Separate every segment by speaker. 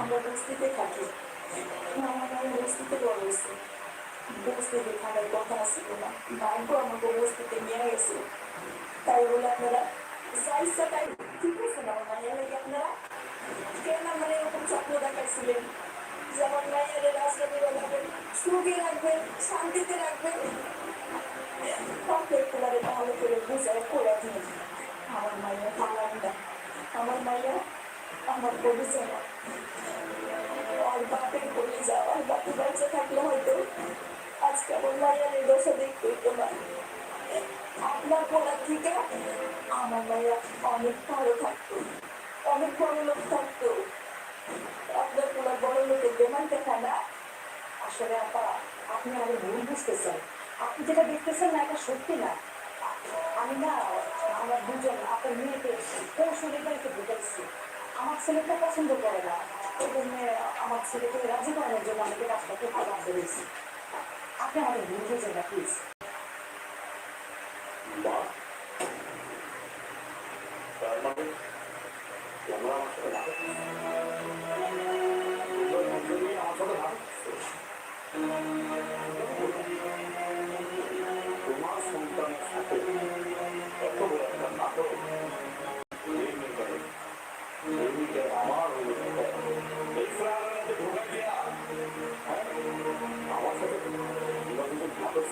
Speaker 1: আমরা বস্তিতে থাকি। আমার বস্তিতে বড় বস্তিতে থাকার কথা ছিল না ভাগ্য আমাকে বস্তিতে নিয়ে গেছে। তাই বলে আপনারা যা ইচ্ছা তাই ঠিক আছে না আমার মাইয়া লাগে আপনারা? কেন আমার এরকম স্বপ্ন দেখাইছিলেন। যে আমার মাইয়ারে রাস্তাতে রাখবেন সুখে রাখবেন শান্তিতে রাখবেন ভালো করে বুঝায় করে দিন আমার মাইয়া ভালো আমার মাইয়া আমার পরিচয় না আর আপনার আমার না।
Speaker 2: আসলে আপা, আপনি আমাদের ভুল বুঝতেছেন। আপনি যেটা দেখতেছেন না, এটা সত্যি না। আমি না, আমরা দুজন, আপনার মেয়েকে কৌশলের বাড়িতে ঢুকাইছি আমার ছেলেটা পছন্দ করে না। এই জন্য আমার ছেলেকে রাজি করানোর জন্য আমাকে রাস্তাকে করতে করেছি। আপনি আমাদের ভুল বুঝেন না, প্লিজ।
Speaker 3: তার মানে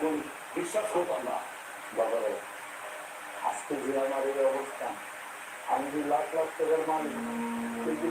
Speaker 3: কোন বিশ্বাস হোক না। বাবারে, আজকে যে আমার এই অবস্থা, আমি যে লাখ লাখ টাকার কিন্তু